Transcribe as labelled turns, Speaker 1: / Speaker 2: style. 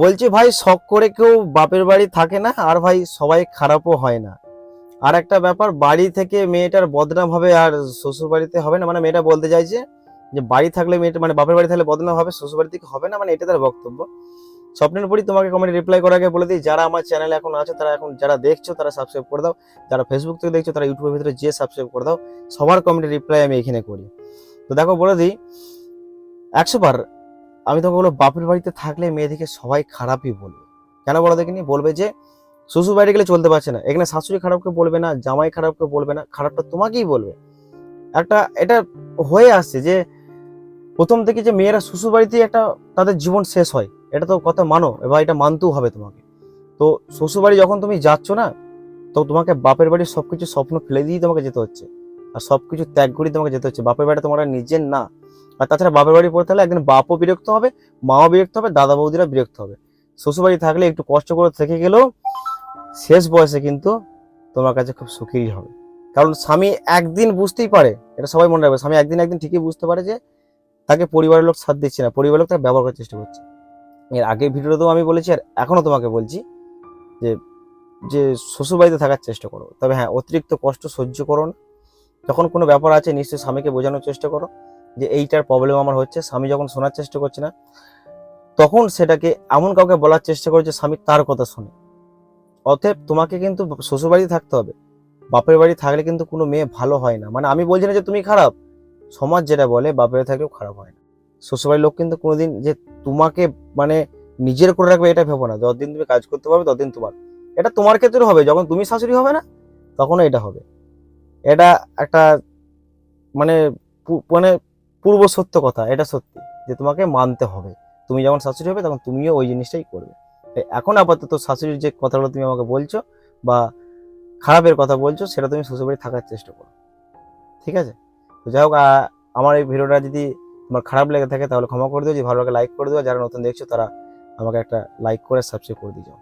Speaker 1: বলছি, ভাই, শখ করে কেউ বাপের বাড়ি থাকে না, আর ভাই, সবাই খারাপও হয় না। আর একটা ব্যাপার, বাড়ি থেকে মেয়েটার বদনাম হবে আর শ্বশুর বাড়িতে হবে না মানে মেয়েটা বলতে চাইছে যে, বাড়ি থাকলে মেয়েটা মানে বাপের বাড়ি থাকলে বদনাম হবে শ্বশুর বাড়ি থেকে হবে না? মানে এটা তার বক্তব্য। স্বপ্নের পরই তোমাকে কমেন্ট রিপ্লাই করার আগে বলে দিই, যারা আমার চ্যানেলে এখন আছে, তারা এখন যারা দেখছ, তারা সাবস্ক্রাইব করে দাও। যারা ফেসবুক থেকে দেখছ, তারা ইউটিউবের ভিতরে যে সাবস্ক্রাইব করে দাও। সবার কমেন্টের রিপ্লাই আমি এখানে করি। তো দেখো, বলে দিই, একশো বার আমি তোমাকে বলব, বাপের বাড়িতে থাকলে মেয়েদিকে সবাই খারাপই বলবে। কেন বলো দেখিনি? বলবে যে, শ্বশুর বাড়ি গেলে চলতে পারছে না। এখানে শাশুড়ি খারাপকে বলবে না, জামাই খারাপকে বলবে না, খারাপটা তোমাকেই বলবে। একটা, এটা হয়ে আসছে যে, প্রথম থেকে যে মেয়েরা শ্বশুর বাড়িতেই একটা তাদের জীবন শেষ হয়, এটা তো কথা মানো, এবার এটা মানতেও হবে তোমাকে। তো শ্বশুর বাড়ি যখন তুমি যাচ্ছ না, তো তোমাকে বাপের বাড়ির সবকিছু স্বপ্ন ফেলে দিয়েই তোমাকে যেতে হচ্ছে। আর সবকিছু ত্যাগ করে তোমাকে যেতে হচ্ছে। বাপের বাড়ি তোমার নিজের না। আর তাছাড়া বাপের বাড়ি পড়তে হলে একদিন বাপও বিরক্ত হবে, মাও বিরক্ত হবে, দাদা বৌদিরা বিরক্ত হবে। শ্বশুরবাড়ি থাকলে একটু কষ্ট করে থেকে গেলেও শেষ বয়সে কিন্তু তোমার কাছে খুব সুখেরই হবে। কারণ স্বামী একদিন বুঝতেই পারে, এটা সবাই মনে রাখবে, স্বামী একদিন একদিন ঠিকই বুঝতে পারে যে তাকে পরিবারের লোক সাথ দিচ্ছে না, পরিবারের লোক তাকে ব্যবহার করার চেষ্টা করছে। এর আগের ভিডিওতেও আমি বলেছি আর এখনও তোমাকে বলছি যে যে শ্বশুরবাড়িতে থাকার চেষ্টা করো। তবে হ্যাঁ অতিরিক্ত কষ্ট সহ্য করো না। যখন কোনো ব্যাপার আছে, নিশ্চয়ই স্বামীকে বোঝানোর চেষ্টা করো। যে এইটার প্রবলেম আমার হচ্ছে, স্বামী যখন শোনার চেষ্টা করছে না, তখন সেটাকে এমন কাউকে বলার চেষ্টা করে যে স্বামী তার কথা শোনে। অতএব তোমাকে কিন্তু শ্বশুরবাড়ি থাকতে হবে। বাপের বাড়ি থাকলে কিন্তু কোনো মেয়ে ভালো হয় না। মানে আমি বলছি না যে তুমি খারাপ। সমাজ যেটা বলে, বাপের বাড়ি থাকলেও খারাপ হয় না। শ্বশুরবাড়ির লোক কিন্তু কোনোদিন যে তোমাকে মানে নিজের করে রাখবে এটা ভেবো না। যতদিন তুমি কাজ করতে পারবে, ততদিন তোমার। এটা তোমার ক্ষেত্রে হবে। যখন তুমি শাশুড়ি হবে না তখন এটা হবে। এটা একটা মানে মানে পূর্ব সত্য কথা, এটা সত্যি, যে তোমাকে মানতে হবে। তুমি যখন শাশুড়ি হবে তখন তুমিও ওই জিনিসটাই করবে। এখন আপাতত শাশুড়ির যে কথাগুলো তুমি আমাকে বলছো বা খারাপের কথা বলছো, সেটা তুমি শ্বশুরবাড়ি থাকার চেষ্টা করো। ঠিক আছে? তো যাই হোক আমার এই ভিডিওটা যদি তোমার খারাপ লেগে থাকে, তাহলে ক্ষমা করে দিও। যদি ভালো লাগে লাইক করে দিও। যারা নতুন দেখছ, তারা আমাকে একটা লাইক করে সাবস্ক্রাইব করে দিও